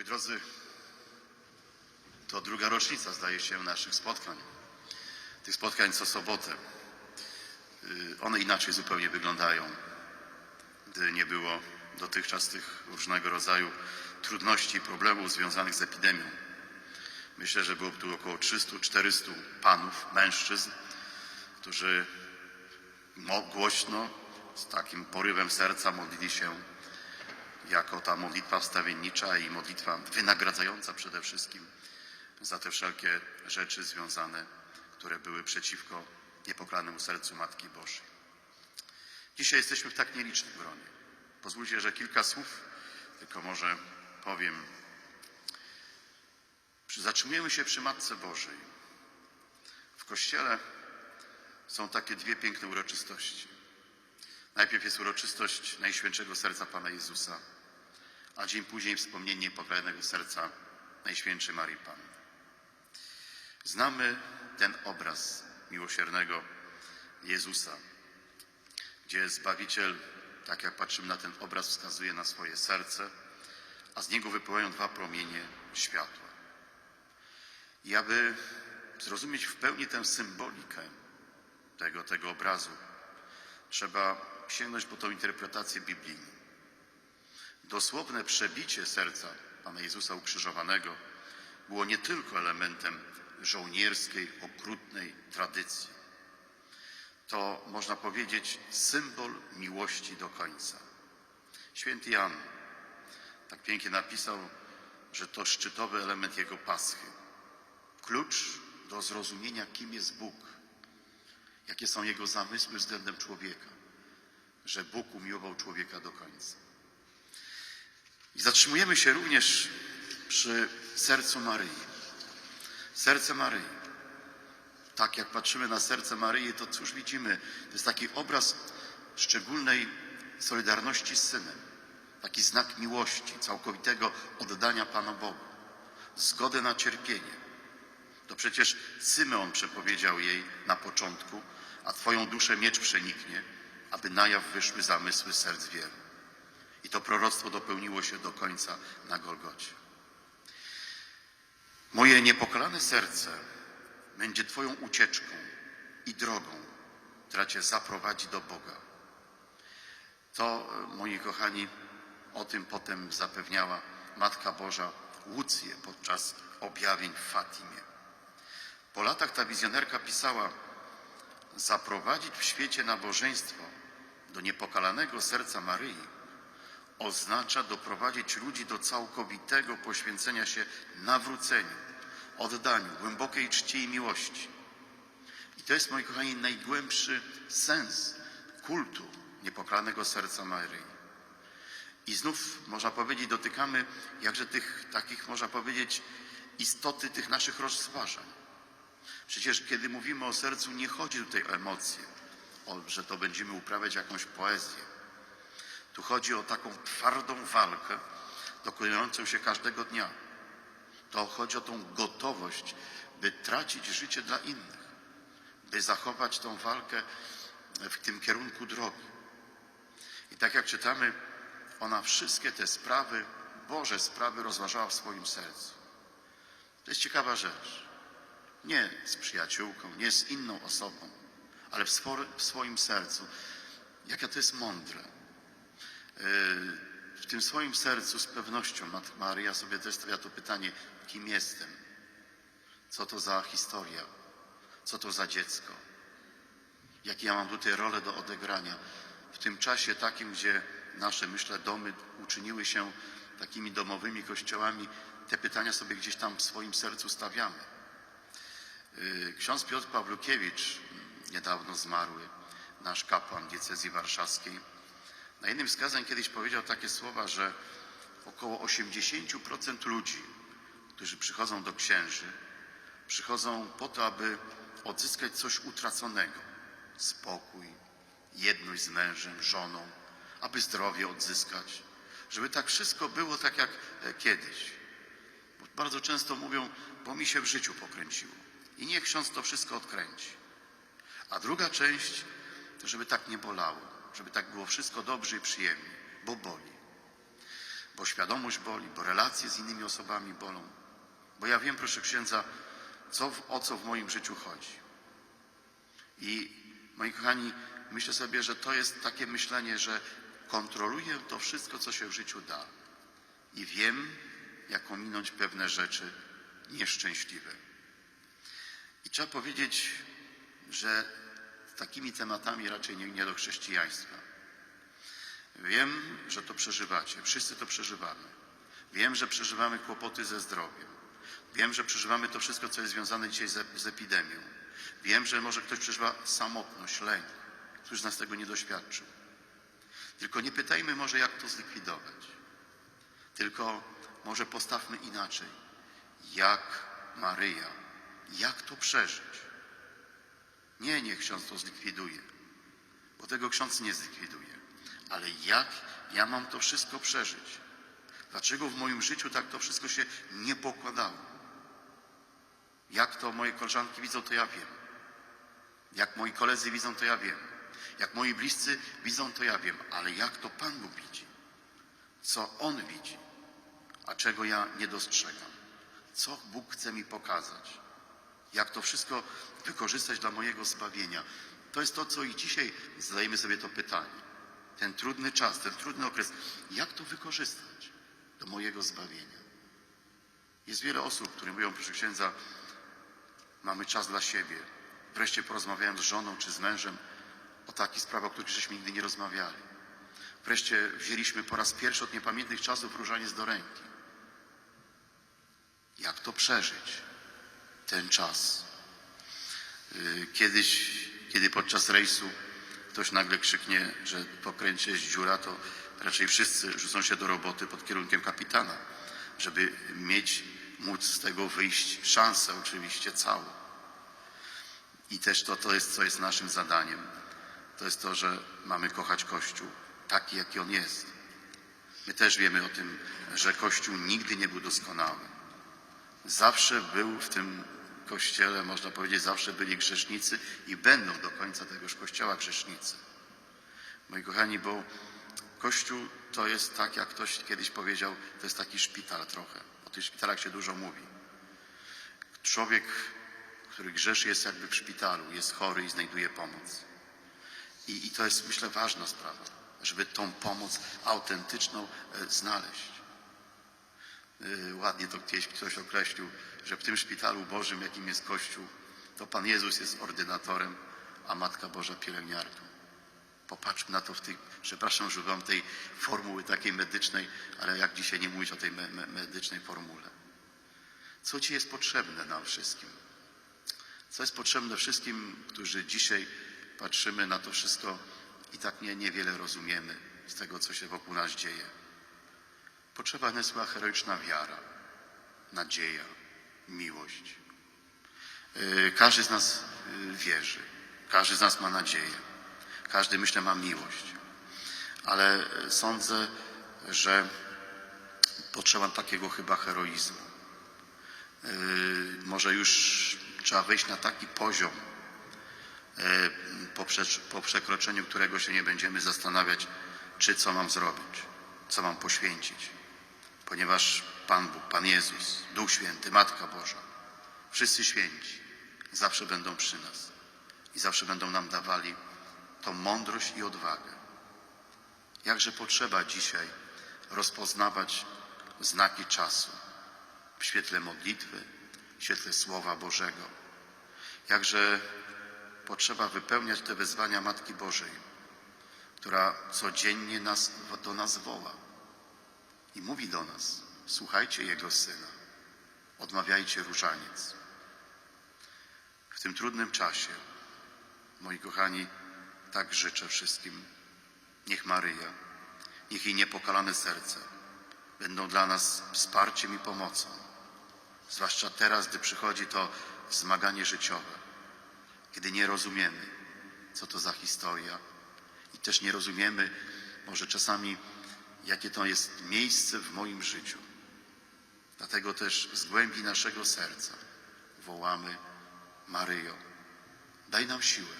Moi drodzy, to druga rocznica, zdaje się, naszych spotkań. Tych spotkań co sobotę. Y, One inaczej zupełnie wyglądają, gdy nie było dotychczas tych różnego rodzaju trudności i problemów związanych z epidemią. Myślę, że było tu około 300-400 panów, mężczyzn, którzy głośno, z takim porywem serca modlili się jako ta modlitwa wstawiennicza i modlitwa wynagradzająca przede wszystkim za te wszelkie rzeczy związane, które były przeciwko niepoklanemu sercu Matki Bożej. Dzisiaj jesteśmy w tak nielicznym gronie. Pozwólcie, że kilka słów tylko może powiem. Zatrzymujemy się przy Matce Bożej. W Kościele są takie dwie piękne uroczystości. Najpierw jest uroczystość Najświętszego Serca Pana Jezusa, a dzień później wspomnienie pokojonego serca Najświętszej Marii Panny. Znamy ten obraz miłosiernego Jezusa, gdzie Zbawiciel, tak jak patrzymy na ten obraz, wskazuje na swoje serce, a z niego wypływają dwa promienie światła. I aby zrozumieć w pełni tę symbolikę tego, tego obrazu, trzeba sięgnąć po tą interpretację biblijną. Dosłowne przebicie serca Pana Jezusa ukrzyżowanego było nie tylko elementem żołnierskiej, okrutnej tradycji. To, można powiedzieć, symbol miłości do końca. Święty Jan tak pięknie napisał, że to szczytowy element jego paschy. Klucz do zrozumienia, kim jest Bóg, jakie są jego zamysły względem człowieka, że Bóg umiłował człowieka do końca. I zatrzymujemy się również przy sercu Maryi. Serce Maryi. Tak jak patrzymy na serce Maryi, to cóż widzimy? To jest taki obraz szczególnej solidarności z Synem. Taki znak miłości, całkowitego oddania Panu Bogu. Zgody na cierpienie. To przecież Symeon przepowiedział jej na początku, a Twoją duszę miecz przeniknie, aby na jaw wyszły zamysły serc wielu. I to proroctwo dopełniło się do końca na Golgocie. Moje niepokalane serce będzie Twoją ucieczką i drogą, która Cię zaprowadzi do Boga. To, moi kochani, o tym potem zapewniała Matka Boża Łucję podczas objawień w Fatimie. Po latach ta wizjonerka pisała, zaprowadzić w świecie nabożeństwo do niepokalanego serca Maryi oznacza doprowadzić ludzi do całkowitego poświęcenia się nawróceniu, oddaniu, głębokiej czci i miłości. I to jest, moi kochani, najgłębszy sens kultu niepokalanego serca Maryi. I znów, można powiedzieć, dotykamy jakże tych takich, można powiedzieć, istoty tych naszych rozważań. Przecież kiedy mówimy o sercu, nie chodzi tutaj o emocje, o, że to będziemy uprawiać jakąś poezję. Tu chodzi o taką twardą walkę dokonującą się każdego dnia. To chodzi o tą gotowość, by tracić życie dla innych, by zachować tą walkę w tym kierunku drogi. I tak jak czytamy, ona wszystkie te sprawy, Boże sprawy rozważała w swoim sercu. To jest ciekawa rzecz. Nie z przyjaciółką, nie z inną osobą, ale w, swo- w swoim sercu. Jakie to jest mądre. W tym swoim sercu z pewnością Matka Maryja sobie też stawia to pytanie, kim jestem? Co to za historia? Co to za dziecko? Jakie ja mam tutaj rolę do odegrania? W tym czasie takim, gdzie nasze, myślę, domy uczyniły się takimi domowymi kościołami, te pytania sobie gdzieś tam w swoim sercu stawiamy. Yy, Ksiądz Piotr Pawlukiewicz, niedawno zmarły, nasz kapłan diecezji warszawskiej, na jednym z kazań kiedyś powiedział takie słowa, że około 80% ludzi, którzy przychodzą do księży, przychodzą po to, aby odzyskać coś utraconego. Spokój, jedność z mężem, żoną, aby zdrowie odzyskać. Żeby tak wszystko było tak jak e, kiedyś. Bo bardzo często mówią, bo mi się w życiu pokręciło. I niech ksiądz to wszystko odkręci. A druga część, żeby tak nie bolało, żeby tak było wszystko dobrze i przyjemnie, bo boli. bo świadomość boli, bo relacje z innymi osobami bolą. Bo ja wiem, proszę księdza, co, o co w moim życiu chodzi. I moi kochani, myślę sobie, że to jest takie myślenie, że kontroluję to wszystko, co się w życiu da. I wiem, jak ominąć pewne rzeczy nieszczęśliwe. I trzeba powiedzieć, że takimi tematami raczej nie, nie do chrześcijaństwa. Wiem, że to przeżywacie. Wszyscy to przeżywamy. Wiem, że przeżywamy kłopoty ze zdrowiem. Wiem, że przeżywamy to wszystko, co jest związane dzisiaj z, z epidemią. Wiem, że może ktoś przeżywa samotność, lęk. Któż z nas tego nie doświadczył. Tylko nie pytajmy może, jak to zlikwidować. Tylko może postawmy inaczej. Jak Maryja, jak to przeżyć? Nie, niech ksiądz to zlikwiduje, bo tego ksiądz nie zlikwiduje. Ale jak ja mam to wszystko przeżyć? Dlaczego w moim życiu tak to wszystko się nie pokładało? Jak to moje koleżanki widzą, to ja wiem. Jak moi koledzy widzą, to ja wiem. Jak moi bliscy widzą, to ja wiem. Ale jak to Pan Bóg widzi? Co On widzi? A czego ja nie dostrzegam? Co Bóg chce mi pokazać? Jak to wszystko wykorzystać dla mojego zbawienia? To jest to, co i dzisiaj zadajemy sobie to pytanie. Ten trudny czas, ten trudny okres, jak to wykorzystać do mojego zbawienia? Jest wiele osób, które mówią, proszę księdza, mamy czas dla siebie. Wreszcie porozmawiałem z żoną czy z mężem o takich sprawach, o których żeśmy nigdy nie rozmawiali. Wreszcie wzięliśmy po raz pierwszy od niepamiętnych czasów różaniec do ręki. Jak to przeżyć? Ten czas. Yy, Kiedyś, kiedy podczas rejsu ktoś nagle krzyknie, że w pokręcie jest dziura, to raczej wszyscy rzucą się do roboty pod kierunkiem kapitana, żeby mieć, móc z tego wyjść szansę oczywiście całą. I też to, to jest, co jest naszym zadaniem. To jest to, że mamy kochać Kościół taki, jaki on jest. My też wiemy o tym, że Kościół nigdy nie był doskonały. Zawsze był w tym Kościele, można powiedzieć, zawsze byli grzesznicy i będą do końca tegoż Kościoła grzesznicy. Moi kochani, bo Kościół to jest tak, jak ktoś kiedyś powiedział, to jest taki szpital trochę. O tych szpitalach się dużo mówi. Człowiek, który grzeszy, jest jakby w szpitalu, jest chory i znajduje pomoc. I, I to jest, myślę, ważna sprawa, żeby tą pomoc autentyczną e, znaleźć. E, Ładnie to gdzieś ktoś określił, że w tym szpitalu Bożym, jakim jest Kościół, to Pan Jezus jest ordynatorem, a Matka Boża pielęgniarką. Popatrzmy na to w tej, przepraszam, że używam tej formuły takiej medycznej, ale jak dzisiaj nie mówić o tej me, me, medycznej formule. Co Ci jest potrzebne nam wszystkim? Co jest potrzebne wszystkim, którzy dzisiaj patrzymy na to wszystko i tak nie, niewiele rozumiemy z tego, co się wokół nas dzieje. Potrzebna jest chyba heroiczna wiara, nadzieja, miłość. Yy, Każdy z nas yy, wierzy, każdy z nas ma nadzieję, każdy, myślę, ma miłość, ale yy, sądzę, że potrzeba takiego chyba heroizmu. Może już trzeba wejść na taki poziom, po przekroczeniu którego się nie będziemy zastanawiać, czy co mam zrobić, co mam poświęcić. Ponieważ Pan Bóg, Pan Jezus, Duch Święty, Matka Boża, wszyscy święci zawsze będą przy nas i zawsze będą nam dawali tą mądrość i odwagę. Jakże potrzeba dzisiaj rozpoznawać znaki czasu w świetle modlitwy, w świetle Słowa Bożego. Jakże potrzeba wypełniać te wezwania Matki Bożej, która codziennie nas, do nas woła i mówi do nas: Słuchajcie Jego Syna, odmawiajcie różaniec. W tym trudnym czasie, moi kochani, tak życzę wszystkim. Niech Maryja, niech jej niepokalane serce będą dla nas wsparciem i pomocą, zwłaszcza teraz, gdy przychodzi to zmaganie życiowe, kiedy nie rozumiemy, co to za historia i też nie rozumiemy może czasami, jakie to jest miejsce w moim życiu. Dlatego też z głębi naszego serca wołamy Maryjo, daj nam siłę,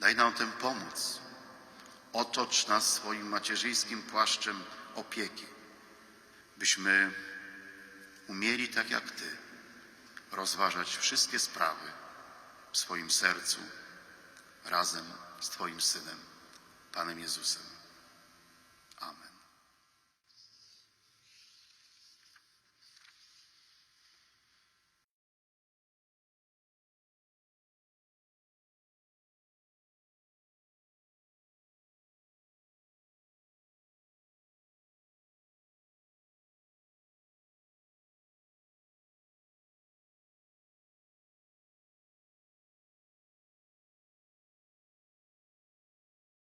daj nam tę pomoc, otocz nas swoim macierzyńskim płaszczem opieki, byśmy umieli tak jak Ty rozważać wszystkie sprawy w swoim sercu razem z Twoim Synem, Panem Jezusem.